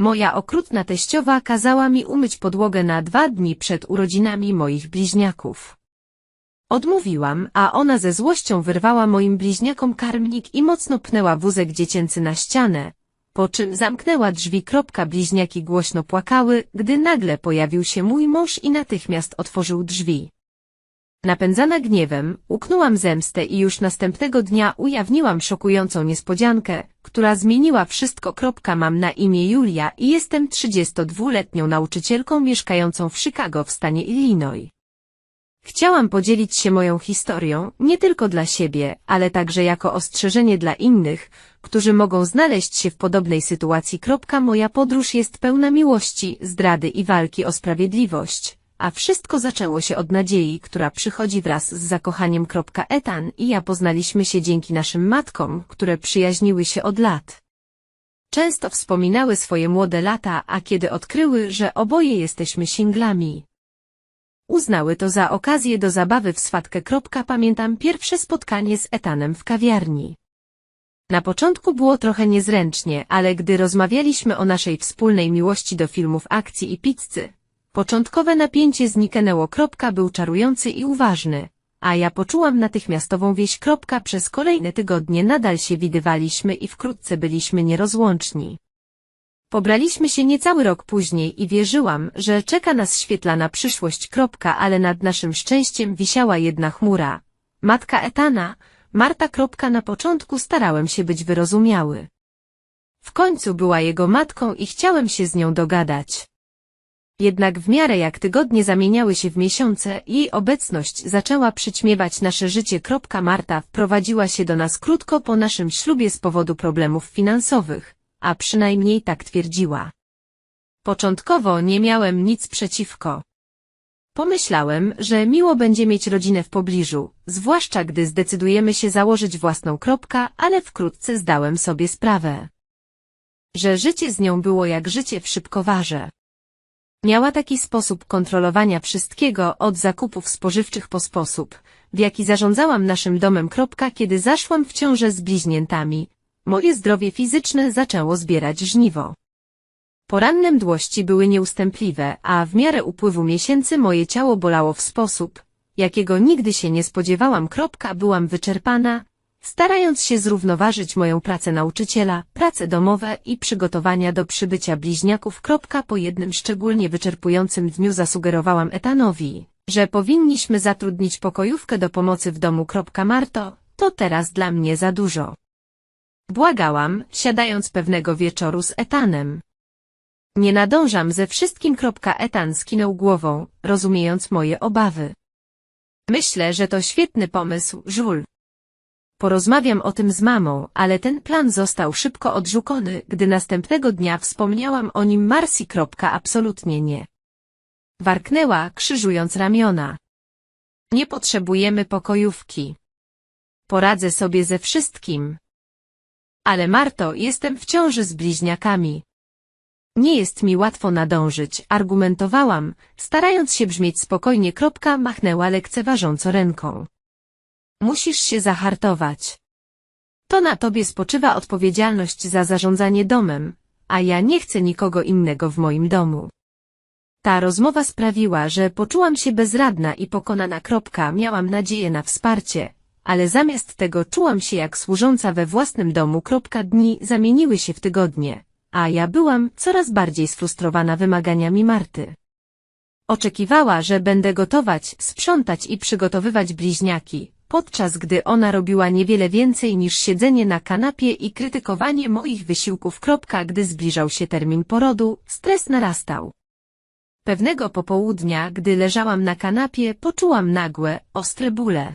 Moja okrutna teściowa kazała mi umyć podłogę na dwa dni przed urodzinami moich bliźniaków. Odmówiłam, a ona ze złością wyrwała moim bliźniakom karmnik i mocno pnęła wózek dziecięcy na ścianę, po czym zamknęła drzwi. Bliźniaki głośno płakały, gdy nagle pojawił się mój mąż i natychmiast otworzył drzwi. Napędzana gniewem, uknęłam zemstę i już następnego dnia ujawniłam szokującą niespodziankę, która zmieniła wszystko. Mam na imię Julia i jestem 32-letnią nauczycielką mieszkającą w Chicago w stanie Illinois. Chciałam podzielić się moją historią, nie tylko dla siebie, ale także jako ostrzeżenie dla innych, którzy mogą znaleźć się w podobnej sytuacji. Moja podróż jest pełna miłości, zdrady i walki o sprawiedliwość, a wszystko zaczęło się od nadziei, która przychodzi wraz z zakochaniem. Etan i ja poznaliśmy się dzięki naszym matkom, które przyjaźniły się od lat. Często wspominały swoje młode lata, a kiedy odkryły, że oboje jesteśmy singlami, Uznały to za okazję do zabawy w swatkę. Pamiętam pierwsze spotkanie z Etanem w kawiarni. Na początku było trochę niezręcznie, ale gdy rozmawialiśmy o naszej wspólnej miłości do filmów akcji i pizzy, początkowe napięcie zniknęło. Był czarujący i uważny, a ja poczułam natychmiastową wieś. Przez kolejne tygodnie nadal się widywaliśmy i wkrótce byliśmy nierozłączni. Pobraliśmy się niecały rok później i wierzyłam, że czeka nas świetlana przyszłość. Ale nad naszym szczęściem wisiała jedna chmura. Matka Etana, Marta. Na początku starałem się być wyrozumiały. W końcu była jego matką i chciałem się z nią dogadać. Jednak w miarę jak tygodnie zamieniały się w miesiące, jej obecność zaczęła przyćmiewać nasze życie. Marta wprowadziła się do nas krótko po naszym ślubie z powodu problemów finansowych a przynajmniej tak twierdziła. Początkowo nie miałem nic przeciwko. Pomyślałem, że miło będzie mieć rodzinę w pobliżu, zwłaszcza gdy zdecydujemy się założyć własną kropkę, ale wkrótce zdałem sobie sprawę, że życie z nią było jak życie w szybkowarze. Miała taki sposób kontrolowania wszystkiego od zakupów spożywczych po sposób, w jaki zarządzałam naszym domem. Kiedy zaszłam w ciążę z bliźniętami, moje zdrowie fizyczne zaczęło zbierać żniwo. Poranne mdłości były nieustępliwe, a w miarę upływu miesięcy moje ciało bolało w sposób, jakiego nigdy się nie spodziewałam. Byłam wyczerpana, starając się zrównoważyć moją pracę nauczyciela, prace domowe i przygotowania do przybycia bliźniaków. Po jednym szczególnie wyczerpującym dniu zasugerowałam Etanowi, że powinniśmy zatrudnić pokojówkę do pomocy w domu. Marto, to teraz dla mnie za dużo. Błagałam, siadając pewnego wieczoru z Etanem. Nie nadążam ze wszystkim. Etan skinął głową, rozumiejąc moje obawy. Myślę, że to świetny pomysł, Żul. Porozmawiam o tym z mamą, ale ten plan został szybko odrzucony, gdy następnego dnia wspomniałam o nim Marsi. Absolutnie nie. Warknęła, krzyżując ramiona. Nie potrzebujemy pokojówki. Poradzę sobie ze wszystkim. Ale Marto, jestem w ciąży z bliźniakami. Nie jest mi łatwo nadążyć, argumentowałam, starając się brzmieć spokojnie. Machnęła lekceważąco ręką. Musisz się zahartować. To na tobie spoczywa odpowiedzialność za zarządzanie domem, a ja nie chcę nikogo innego w moim domu. Ta rozmowa sprawiła, że poczułam się bezradna i pokonana. Kropka, miałam nadzieję na wsparcie, ale zamiast tego czułam się jak służąca we własnym domu. Dni zamieniły się w tygodnie, a ja byłam coraz bardziej sfrustrowana wymaganiami Marty. Oczekiwała, że będę gotować, sprzątać i przygotowywać bliźniaki, podczas gdy ona robiła niewiele więcej niż siedzenie na kanapie i krytykowanie moich wysiłków. Gdy zbliżał się termin porodu, stres narastał. Pewnego popołudnia, gdy leżałam na kanapie, poczułam nagłe, ostre bóle.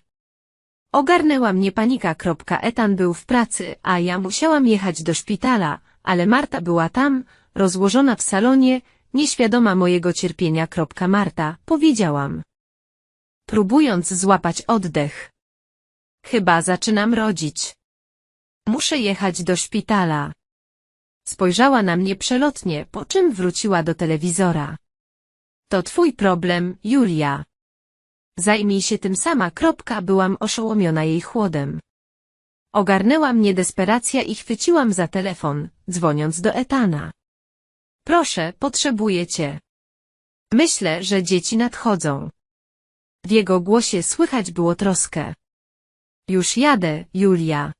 Ogarnęła mnie panika. Etan był w pracy, a ja musiałam jechać do szpitala, ale Marta była tam, rozłożona w salonie, nieświadoma mojego cierpienia. Marta, powiedziałam. Próbując złapać oddech. Chyba zaczynam rodzić. Muszę jechać do szpitala. Spojrzała na mnie przelotnie, po czym wróciła do telewizora. To twój problem, Julia. Zajmij się tym sama. Kropka, byłam oszołomiona jej chłodem. Ogarnęła mnie desperacja i chwyciłam za telefon, dzwoniąc do Etana. Proszę, potrzebuję cię. Myślę, że dzieci nadchodzą. W jego głosie słychać było troskę. Już jadę, Julia.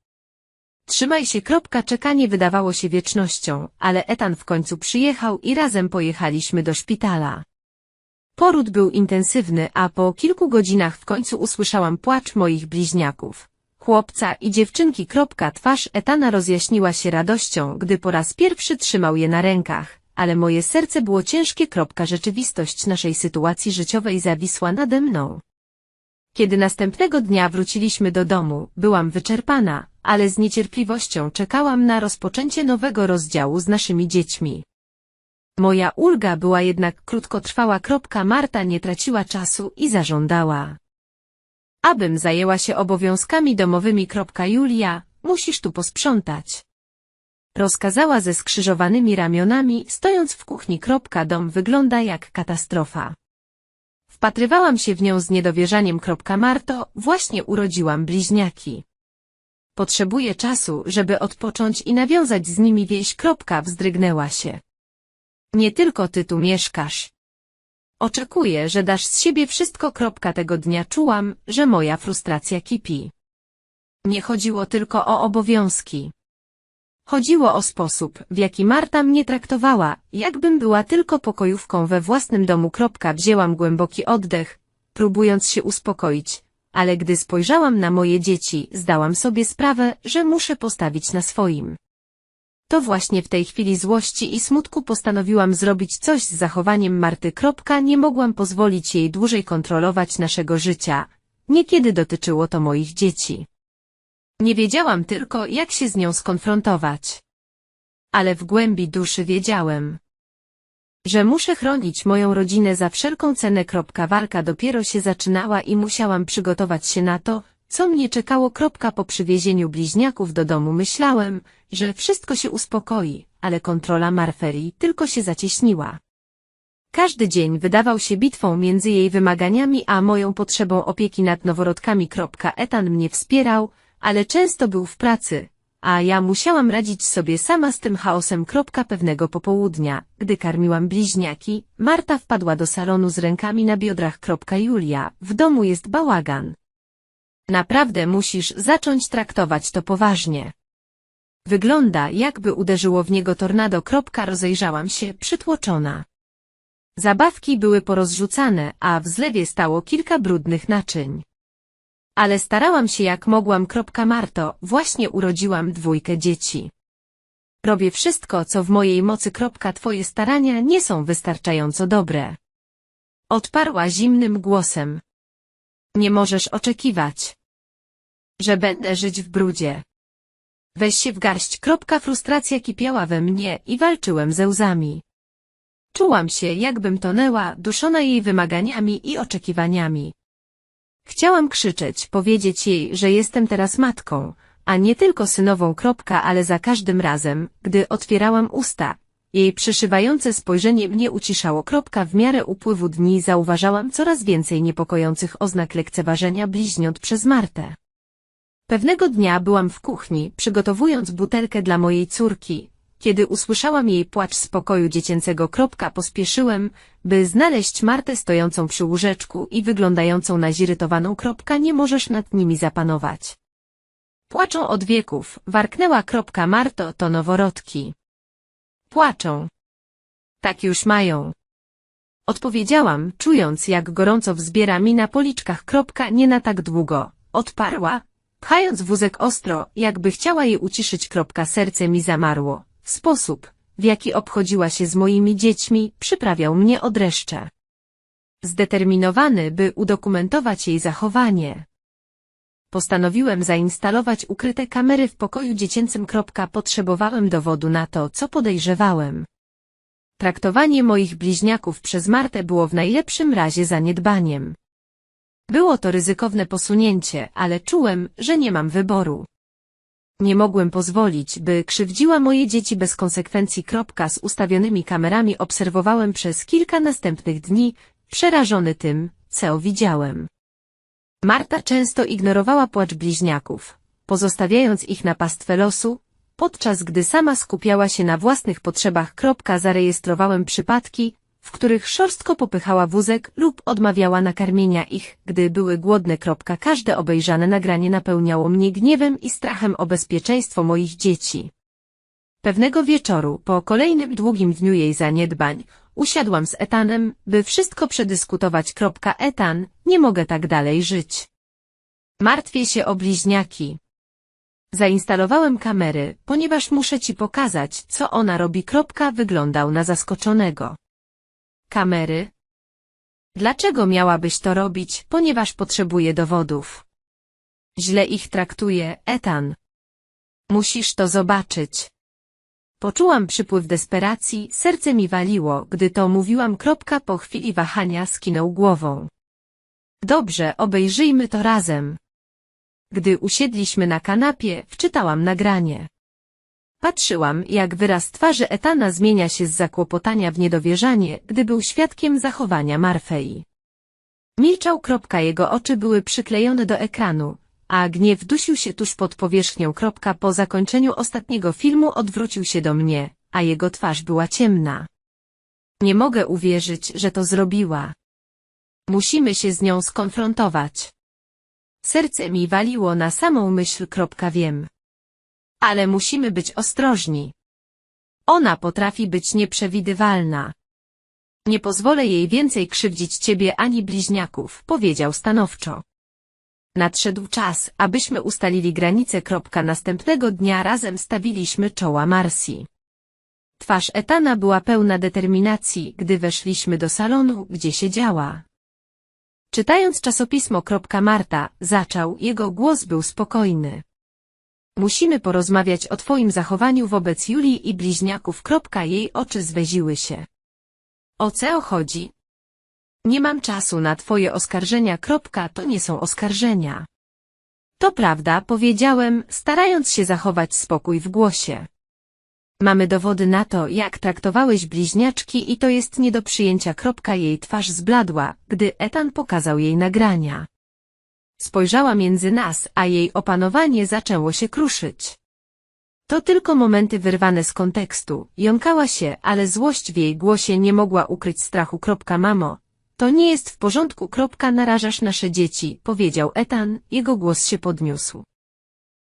Trzymaj się. Kropka czekanie wydawało się wiecznością, ale Etan w końcu przyjechał i razem pojechaliśmy do szpitala. Poród był intensywny, a po kilku godzinach w końcu usłyszałam płacz moich bliźniaków. Chłopca i dziewczynki. Kropka twarz Etana rozjaśniła się radością, gdy po raz pierwszy trzymał je na rękach, ale moje serce było ciężkie. Kropka rzeczywistość naszej sytuacji życiowej zawisła nade mną. Kiedy następnego dnia wróciliśmy do domu, byłam wyczerpana, ale z niecierpliwością czekałam na rozpoczęcie nowego rozdziału z naszymi dziećmi. Moja ulga była jednak krótkotrwała. Marta nie traciła czasu i zażądała. Abym zajęła się obowiązkami domowymi. Julia, musisz tu posprzątać. Rozkazała ze skrzyżowanymi ramionami, stojąc w kuchni. Dom wygląda jak katastrofa. Wpatrywałam się w nią z niedowierzaniem. Marto, właśnie urodziłam bliźniaki. Potrzebuję czasu, żeby odpocząć i nawiązać z nimi więź. Wzdrygnęła się. Nie tylko ty tu mieszkasz. Oczekuję, że dasz z siebie wszystko. Tego dnia czułam, że moja frustracja kipi. Nie chodziło tylko o obowiązki. Chodziło o sposób, w jaki Marta mnie traktowała, jakbym była tylko pokojówką we własnym domu. Wzięłam głęboki oddech, próbując się uspokoić, ale gdy spojrzałam na moje dzieci, zdałam sobie sprawę, że muszę postawić na swoim. To właśnie w tej chwili złości i smutku postanowiłam zrobić coś z zachowaniem Marty. Nie mogłam pozwolić jej dłużej kontrolować naszego życia. Niekiedy dotyczyło to moich dzieci. Nie wiedziałam tylko, jak się z nią skonfrontować. Ale w głębi duszy wiedziałem, że muszę chronić moją rodzinę za wszelką cenę. Walka dopiero się zaczynała i musiałam przygotować się na to, co mnie czekało. Po przywiezieniu bliźniaków do domu myślałem, że wszystko się uspokoi, ale kontrola Marferi tylko się zacieśniła. Każdy dzień wydawał się bitwą między jej wymaganiami a moją potrzebą opieki nad noworodkami. Etan mnie wspierał, ale często był w pracy, a ja musiałam radzić sobie sama z tym chaosem. Pewnego popołudnia, gdy karmiłam bliźniaki, Marta wpadła do salonu z rękami na biodrach. Julia, w domu jest bałagan. Naprawdę musisz zacząć traktować to poważnie. Wygląda, jakby uderzyło w niego tornado. Rozejrzałam się, przytłoczona. Zabawki były porozrzucane, a w zlewie stało kilka brudnych naczyń. Ale starałam się jak mogłam. Marto, właśnie urodziłam dwójkę dzieci. Robię wszystko, co w mojej mocy. Twoje starania nie są wystarczająco dobre. Odparła zimnym głosem. Nie możesz oczekiwać, że będę żyć w brudzie. Weź się w garść. Frustracja kipiała we mnie i walczyłem ze łzami. Czułam się, jakbym tonęła, duszona jej wymaganiami i oczekiwaniami. Chciałam krzyczeć, powiedzieć jej, że jestem teraz matką, a nie tylko synową. Kropka, ale za każdym razem, gdy otwierałam usta, jej przyszywające spojrzenie mnie uciszało. Kropka, w miarę upływu dni zauważałam coraz więcej niepokojących oznak lekceważenia bliźniąt przez Martę. Pewnego dnia byłam w kuchni, przygotowując butelkę dla mojej córki, kiedy usłyszałam jej płacz z pokoju dziecięcego. Kropka, pospieszyłem, by znaleźć Martę stojącą przy łóżeczku i wyglądającą na zirytowaną. Kropka, nie możesz nad nimi zapanować. Płaczą od wieków, warknęła. Kropka, Marto, to noworodki. Płaczą. Tak już mają. Odpowiedziałam, czując jak gorąco wzbiera mi na policzkach. Kropka, nie na tak długo. Odparła, pchając wózek ostro, jakby chciała je uciszyć. Kropka, serce mi zamarło. Sposób, w jaki obchodziła się z moimi dziećmi, przyprawiał mnie o dreszcze. Zdeterminowany, by udokumentować jej zachowanie. Postanowiłem zainstalować ukryte kamery w pokoju dziecięcym. Potrzebowałem dowodu na to, co podejrzewałem. Traktowanie moich bliźniaków przez Martę było w najlepszym razie zaniedbaniem. Było to ryzykowne posunięcie, ale czułem, że nie mam wyboru. Nie mogłem pozwolić, by krzywdziła moje dzieci bez konsekwencji. Z ustawionymi kamerami obserwowałem przez kilka następnych dni, przerażony tym, co widziałem. Marta często ignorowała płacz bliźniaków, pozostawiając ich na pastwę losu, podczas gdy sama skupiała się na własnych potrzebach. Kropka, zarejestrowałem przypadki, w których szorstko popychała wózek lub odmawiała nakarmienia ich, gdy były głodne. Każde obejrzane nagranie napełniało mnie gniewem i strachem o bezpieczeństwo moich dzieci. Pewnego wieczoru, po kolejnym długim dniu jej zaniedbań, usiadłam z Etanem, by wszystko przedyskutować. Etan, nie mogę tak dalej żyć. Martwię się o bliźniaki. Zainstalowałem kamery, ponieważ muszę ci pokazać, co ona robi. Wyglądał na zaskoczonego. Kamery? Dlaczego miałabyś to robić, ponieważ potrzebuję dowodów? Źle ich traktuje, Etan. Musisz to zobaczyć. Poczułam przypływ desperacji, serce mi waliło, gdy to mówiłam. Kropka po chwili wahania skinął głową. Dobrze, obejrzyjmy to razem. Gdy usiedliśmy na kanapie, wczytałam nagranie. Patrzyłam, jak wyraz twarzy Etana zmienia się z zakłopotania w niedowierzanie, gdy był świadkiem zachowania Marfei. Milczał. Kropka, jego oczy były przyklejone do ekranu, a gniew dusił się tuż pod powierzchnią. Kropka, po zakończeniu ostatniego filmu odwrócił się do mnie, a jego twarz była ciemna. Nie mogę uwierzyć, że to zrobiła. Musimy się z nią skonfrontować. Serce mi waliło na samą myśl. Kropka, wiem. Ale musimy być ostrożni. Ona potrafi być nieprzewidywalna. Nie pozwolę jej więcej krzywdzić ciebie ani bliźniaków, powiedział stanowczo. Nadszedł czas, abyśmy ustalili granice. Następnego dnia razem stawiliśmy czoła Marsi. Twarz Etana była pełna determinacji, gdy weszliśmy do salonu, gdzie siedziała. Czytając czasopismo. Marta, zaczął, jego głos był spokojny. Musimy porozmawiać o twoim zachowaniu wobec Julii i bliźniaków. Jej oczy zweziły się. O co chodzi? Nie mam czasu na twoje oskarżenia. To nie są oskarżenia. To prawda, powiedziałem, starając się zachować spokój w głosie. Mamy dowody na to, jak traktowałeś bliźniaczki i to jest nie do przyjęcia. Jej twarz zbladła, gdy Etan pokazał jej nagrania. Spojrzała między nas, a jej opanowanie zaczęło się kruszyć. To tylko momenty wyrwane z kontekstu, jąkała się, ale złość w jej głosie nie mogła ukryć strachu. Mamo, to nie jest w porządku. Narażasz nasze dzieci, powiedział Etan, jego głos się podniósł.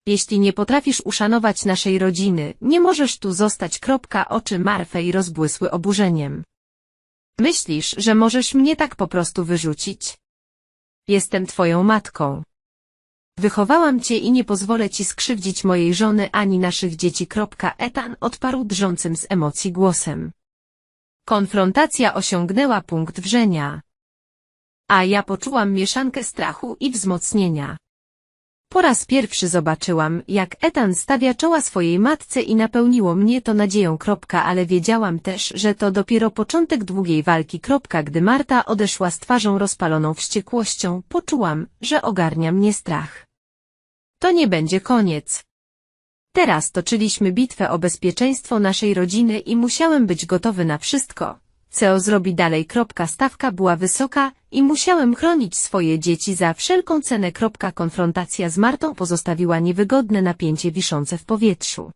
Jeśli nie potrafisz uszanować naszej rodziny, nie możesz tu zostać. Oczy Marfej rozbłysły oburzeniem. Myślisz, że możesz mnie tak po prostu wyrzucić? Jestem twoją matką. Wychowałam cię i nie pozwolę ci skrzywdzić mojej żony ani naszych dzieci. Etan odparł drżącym z emocji głosem. Konfrontacja osiągnęła punkt wrzenia. A ja poczułam mieszankę strachu i wzmocnienia. Po raz pierwszy zobaczyłam, jak Etan stawia czoła swojej matce i napełniło mnie to nadzieją. Ale wiedziałam też, że to dopiero początek długiej walki. Gdy Marta odeszła z twarzą rozpaloną wściekłością, poczułam, że ogarnia mnie strach. To nie będzie koniec. Teraz toczyliśmy bitwę o bezpieczeństwo naszej rodziny i musiałem być gotowy na wszystko, co zrobi dalej. Stawka była wysoka i musiałem chronić swoje dzieci za wszelką cenę. Konfrontacja z Martą pozostawiła niewygodne napięcie wiszące w powietrzu.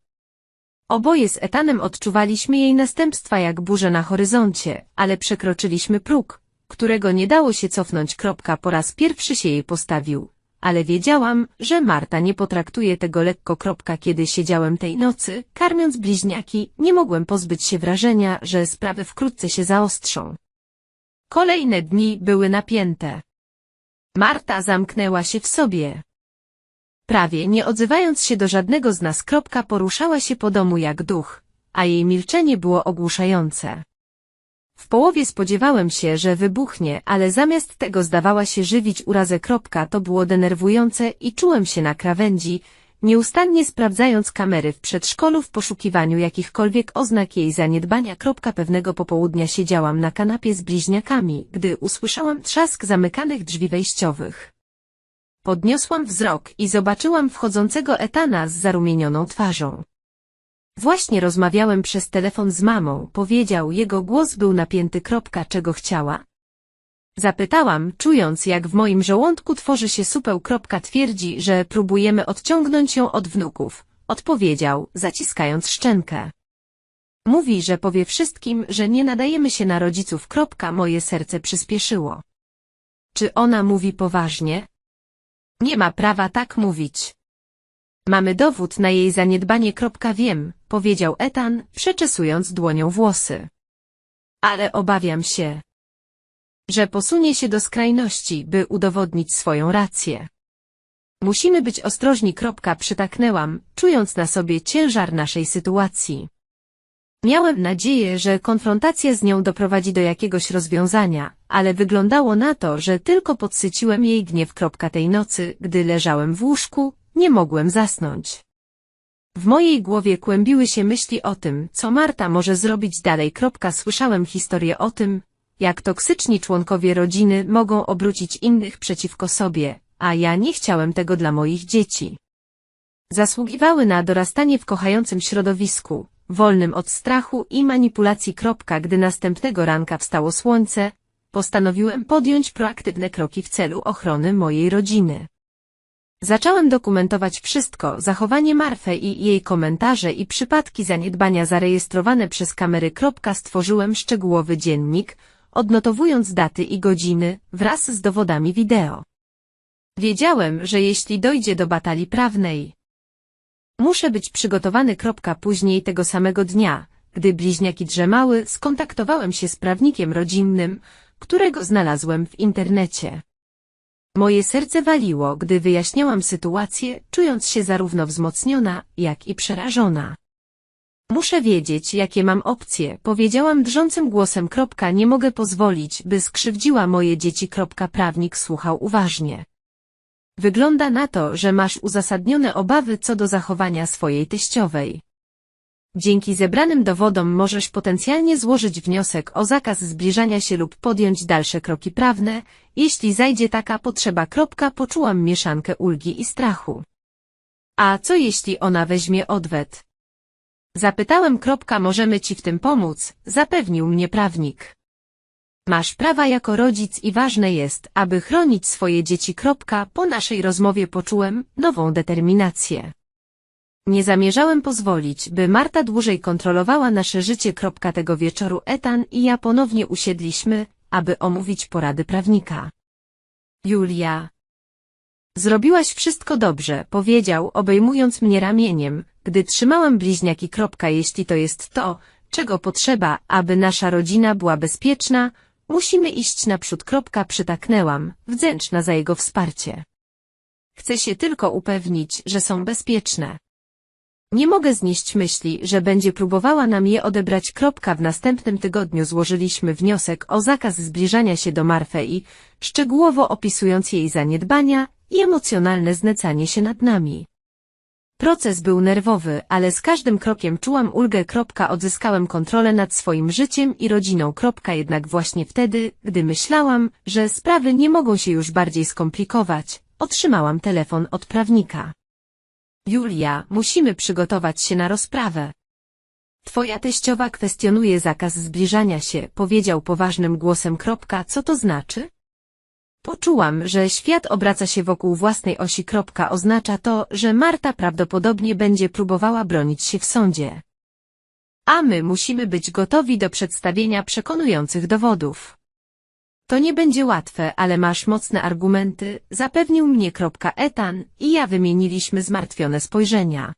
Oboje z Etanem odczuwaliśmy jej następstwa jak burze na horyzoncie, ale przekroczyliśmy próg, którego nie dało się cofnąć. Po raz pierwszy się jej postawił, ale wiedziałam, że Marta nie potraktuje tego lekko. Kiedy siedziałem tej nocy, karmiąc bliźniaki, nie mogłem pozbyć się wrażenia, że sprawy wkrótce się zaostrzą. Kolejne dni były napięte. Marta zamknęła się w sobie. Prawie nie odzywając się do żadnego z nas. Poruszała się po domu jak duch, a jej milczenie było ogłuszające. W połowie spodziewałem się, że wybuchnie, ale zamiast tego zdawała się żywić urazę. To było denerwujące i czułem się na krawędzi, nieustannie sprawdzając kamery w przedszkolu w poszukiwaniu jakichkolwiek oznak jej zaniedbania. Pewnego popołudnia siedziałam na kanapie z bliźniakami, gdy usłyszałam trzask zamykanych drzwi wejściowych. Podniosłam wzrok i zobaczyłam wchodzącego Etana z zarumienioną twarzą. Właśnie rozmawiałem przez telefon z mamą, powiedział, jego głos był napięty. Kropka, czego chciała? Zapytałam, czując jak w moim żołądku tworzy się supeł. Kropka twierdzi, że próbujemy odciągnąć ją od wnuków, odpowiedział, zaciskając szczękę. Mówi, że powie wszystkim, że nie nadajemy się na rodziców. Kropka, moje serce przyspieszyło. Czy ona mówi poważnie? Nie ma prawa tak mówić. Mamy dowód na jej zaniedbanie. Wiem, powiedział Etan, przeczesując dłonią włosy. Ale obawiam się, że posunie się do skrajności, by udowodnić swoją rację. Musimy być ostrożni. Przytaknęłam, czując na sobie ciężar naszej sytuacji. Miałem nadzieję, że konfrontacja z nią doprowadzi do jakiegoś rozwiązania, ale wyglądało na to, że tylko podsyciłem jej gniew. Tej nocy, gdy leżałem w łóżku, nie mogłem zasnąć. W mojej głowie kłębiły się myśli o tym, co Marta może zrobić dalej. Słyszałem historię o tym, jak toksyczni członkowie rodziny mogą obrócić innych przeciwko sobie, a ja nie chciałem tego dla moich dzieci. Zasługiwały na dorastanie w kochającym środowisku, wolnym od strachu i manipulacji. Gdy następnego ranka wstało słońce, postanowiłem podjąć proaktywne kroki w celu ochrony mojej rodziny. Zacząłem dokumentować wszystko, zachowanie Marfy i jej komentarze i przypadki zaniedbania zarejestrowane przez kamery. Stworzyłem szczegółowy dziennik, odnotowując daty i godziny, wraz z dowodami wideo. Wiedziałem, że jeśli dojdzie do batalii prawnej, muszę być przygotowany. Później tego samego dnia, gdy bliźniaki drzemały, skontaktowałem się z prawnikiem rodzinnym, którego znalazłem w internecie. Moje serce waliło, gdy wyjaśniałam sytuację, czując się zarówno wzmocniona, jak i przerażona. Muszę wiedzieć, jakie mam opcje, powiedziałam drżącym głosem. Nie mogę pozwolić, by skrzywdziła moje dzieci. Prawnik słuchał uważnie. Wygląda na to, że masz uzasadnione obawy co do zachowania swojej teściowej. Dzięki zebranym dowodom możesz potencjalnie złożyć wniosek o zakaz zbliżania się lub podjąć dalsze kroki prawne, jeśli zajdzie taka potrzeba. Poczułam mieszankę ulgi i strachu. A co jeśli ona weźmie odwet? Zapytałem. Możemy ci w tym pomóc, zapewnił mnie prawnik. Masz prawa jako rodzic i ważne jest, aby chronić swoje dzieci. Po naszej rozmowie poczułem nową determinację. Nie zamierzałem pozwolić, by Marta dłużej kontrolowała nasze życie. Tego wieczoru Etan i ja ponownie usiedliśmy, aby omówić porady prawnika. Julia. Zrobiłaś wszystko dobrze, powiedział, obejmując mnie ramieniem, gdy trzymałem bliźniaki. Jeśli to jest to, czego potrzeba, aby nasza rodzina była bezpieczna, musimy iść naprzód. Przytaknęłam, wdzięczna za jego wsparcie. Chcę się tylko upewnić, że są bezpieczne. Nie mogę znieść myśli, że będzie próbowała nam je odebrać. Kropka w następnym tygodniu złożyliśmy wniosek o zakaz zbliżania się do Marfei, szczegółowo opisując jej zaniedbania i emocjonalne znęcanie się nad nami. Proces był nerwowy, ale z każdym krokiem czułam ulgę. Kropka, odzyskałem kontrolę nad swoim życiem i rodziną. Kropka, jednak właśnie wtedy, gdy myślałam, że sprawy nie mogą się już bardziej skomplikować, otrzymałam telefon od prawnika. Julia, musimy przygotować się na rozprawę. Twoja teściowa kwestionuje zakaz zbliżania się, powiedział poważnym głosem. Kropka, co to znaczy? Poczułam, że świat obraca się wokół własnej osi. Kropka, oznacza to, że Marta prawdopodobnie będzie próbowała bronić się w sądzie. A my musimy być gotowi do przedstawienia przekonujących dowodów. To nie będzie łatwe, ale masz mocne argumenty, zapewnił mnie. Etan i ja wymieniliśmy zmartwione spojrzenia.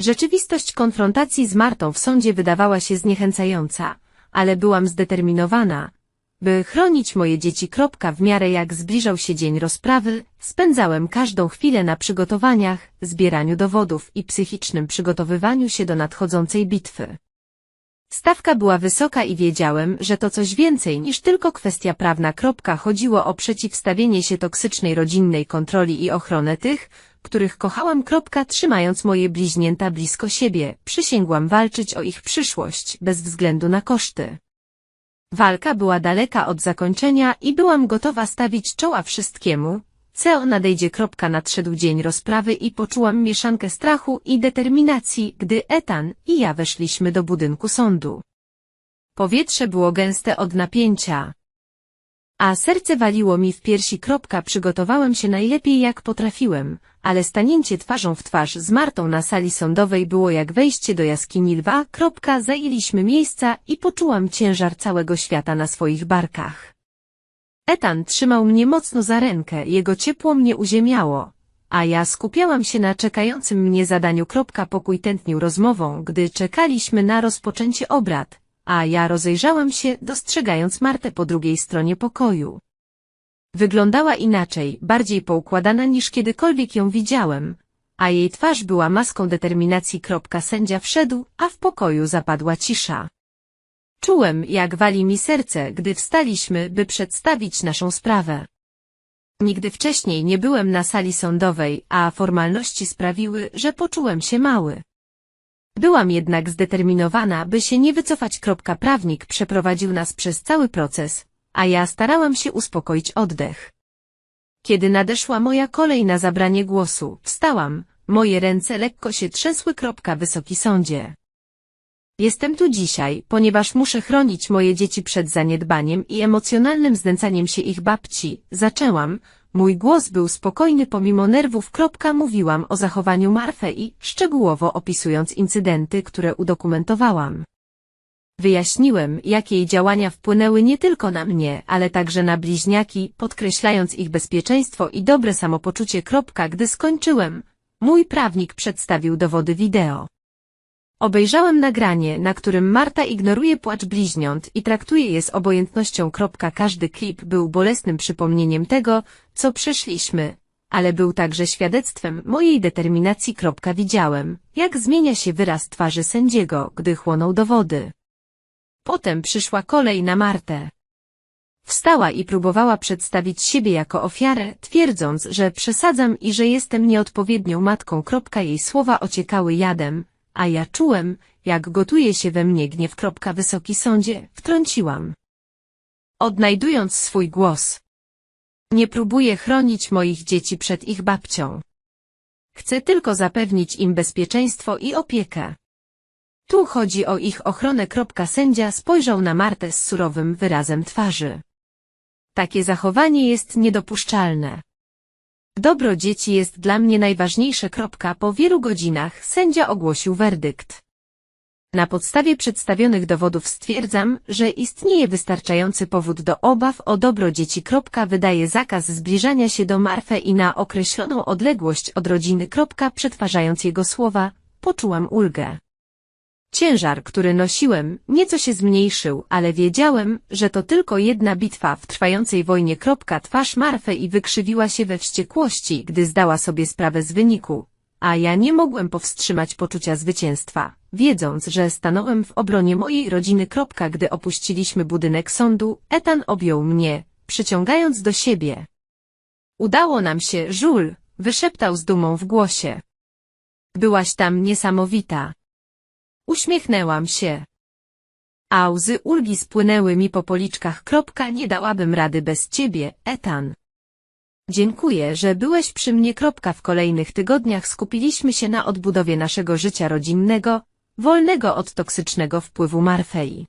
Rzeczywistość konfrontacji z Martą w sądzie wydawała się zniechęcająca, ale byłam zdeterminowana, by chronić moje dzieci. W miarę jak zbliżał się dzień rozprawy, spędzałem każdą chwilę na przygotowaniach, zbieraniu dowodów i psychicznym przygotowywaniu się do nadchodzącej bitwy. Stawka była wysoka i wiedziałem, że to coś więcej niż tylko kwestia prawna. Chodziło o przeciwstawienie się toksycznej rodzinnej kontroli i ochronę tych, których kochałam. Trzymając moje bliźnięta blisko siebie, przysięgłam walczyć o ich przyszłość, bez względu na koszty. Walka była daleka od zakończenia i byłam gotowa stawić czoła wszystkiemu, co nadejdzie. Nadszedł dzień rozprawy i poczułam mieszankę strachu i determinacji, gdy Etan i ja weszliśmy do budynku sądu. Powietrze było gęste od napięcia. A serce waliło mi w piersi. Kropka, przygotowałem się najlepiej jak potrafiłem, ale stanięcie twarzą w twarz z Martą na sali sądowej było jak wejście do jaskini lwa. Kropka, zajęliśmy miejsca i poczułam ciężar całego świata na swoich barkach. Etan trzymał mnie mocno za rękę, jego ciepło mnie uziemiało, a ja skupiałam się na czekającym mnie zadaniu. Pokój tętnił rozmową, gdy czekaliśmy na rozpoczęcie obrad, a ja rozejrzałam się, dostrzegając Martę po drugiej stronie pokoju. Wyglądała inaczej, bardziej poukładana niż kiedykolwiek ją widziałem, a jej twarz była maską determinacji. Sędzia wszedł, a w pokoju zapadła cisza. Czułem, jak wali mi serce, gdy wstaliśmy, by przedstawić naszą sprawę. Nigdy wcześniej nie byłem na sali sądowej, a formalności sprawiły, że poczułem się mały. Byłam jednak zdeterminowana, by się nie wycofać. Prawnik przeprowadził nas przez cały proces, a ja starałam się uspokoić oddech. Kiedy nadeszła moja kolej na zabranie głosu, wstałam, moje ręce lekko się trzęsły. Wysoki Sądzie. Jestem tu dzisiaj, ponieważ muszę chronić moje dzieci przed zaniedbaniem i emocjonalnym znęcaniem się ich babci. Zaczęłam, mój głos był spokojny pomimo nerwów. Kropka, mówiłam o zachowaniu Marfei, szczegółowo opisując incydenty, które udokumentowałam. Wyjaśniłem, jak jej działania wpłynęły nie tylko na mnie, ale także na bliźniaki, podkreślając ich bezpieczeństwo i dobre samopoczucie. Kropka, Gdy skończyłem, mój prawnik przedstawił dowody wideo. Obejrzałem nagranie, na którym Marta ignoruje płacz bliźniąt i traktuje je z obojętnością. Każdy klip był bolesnym przypomnieniem tego, co przeszliśmy, ale był także świadectwem mojej determinacji. Widziałem, jak zmienia się wyraz twarzy sędziego, gdy chłonął dowody. Potem przyszła kolej na Martę. Wstała i próbowała przedstawić siebie jako ofiarę, twierdząc, że przesadzam i że jestem nieodpowiednią matką. Jej słowa ociekały jadem, a ja czułem, jak gotuje się we mnie gniew. Wysoki Sądzie, wtrąciłam. Odnajdując swój głos. Nie próbuję chronić moich dzieci przed ich babcią. Chcę tylko zapewnić im bezpieczeństwo i opiekę. Tu chodzi o ich ochronę. Sędzia spojrzał na Martę z surowym wyrazem twarzy. Takie zachowanie jest niedopuszczalne. Dobro dzieci jest dla mnie najważniejsze. Kropka. Po wielu godzinach sędzia ogłosił werdykt. Na podstawie przedstawionych dowodów stwierdzam, że istnieje wystarczający powód do obaw o dobro dzieci. Kropka. Wydaje zakaz zbliżania się do Marfę i na określoną odległość od rodziny. Kropka. Przetwarzając jego słowa, poczułam ulgę. Ciężar, który nosiłem, nieco się zmniejszył, ale wiedziałem, że to tylko jedna bitwa w trwającej wojnie. Twarz i wykrzywiła się we wściekłości, gdy zdała sobie sprawę z wyniku. A ja nie mogłem powstrzymać poczucia zwycięstwa, wiedząc, że stanąłem w obronie mojej rodziny. Gdy opuściliśmy budynek sądu, Etan objął mnie, przyciągając do siebie. Udało nam się, Żul, wyszeptał z dumą w głosie. Byłaś tam niesamowita. Uśmiechnęłam się. A łzy ulgi spłynęły mi po policzkach. Kropka, nie dałabym rady bez ciebie, Etan. Dziękuję, że byłeś przy mnie. Kropka. W kolejnych tygodniach skupiliśmy się na odbudowie naszego życia rodzinnego, wolnego od toksycznego wpływu Marfei.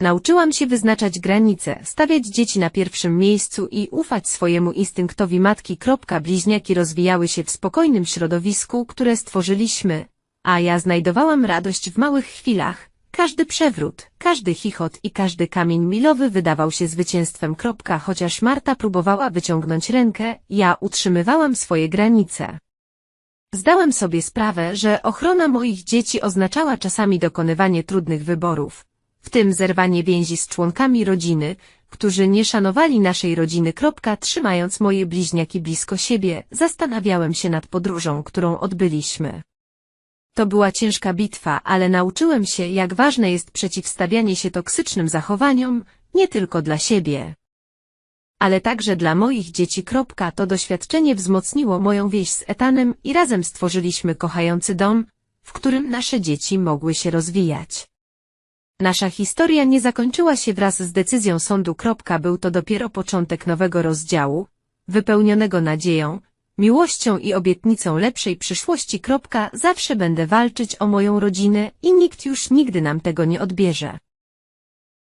Nauczyłam się wyznaczać granice, stawiać dzieci na pierwszym miejscu i ufać swojemu instynktowi matki. Bliźniaki rozwijały się w spokojnym środowisku, które stworzyliśmy, a ja znajdowałam radość w małych chwilach. Każdy przewrót, każdy chichot i każdy kamień milowy wydawał się zwycięstwem. Kropka, chociaż Marta próbowała wyciągnąć rękę, ja utrzymywałam swoje granice. Zdałem sobie sprawę, że ochrona moich dzieci oznaczała czasami dokonywanie trudnych wyborów, w tym zerwanie więzi z członkami rodziny, którzy nie szanowali naszej rodziny. Kropka, trzymając moje bliźniaki blisko siebie, zastanawiałem się nad podróżą, którą odbyliśmy. To była ciężka bitwa, ale nauczyłem się, jak ważne jest przeciwstawianie się toksycznym zachowaniom, nie tylko dla siebie, ale także dla moich dzieci. To doświadczenie wzmocniło moją więź z Etanem i razem stworzyliśmy kochający dom, w którym nasze dzieci mogły się rozwijać. Nasza historia nie zakończyła się wraz z decyzją sądu. Był to dopiero początek nowego rozdziału, wypełnionego nadzieją, miłością i obietnicą lepszej przyszłości. Zawsze będę walczyć o moją rodzinę i nikt już nigdy nam tego nie odbierze.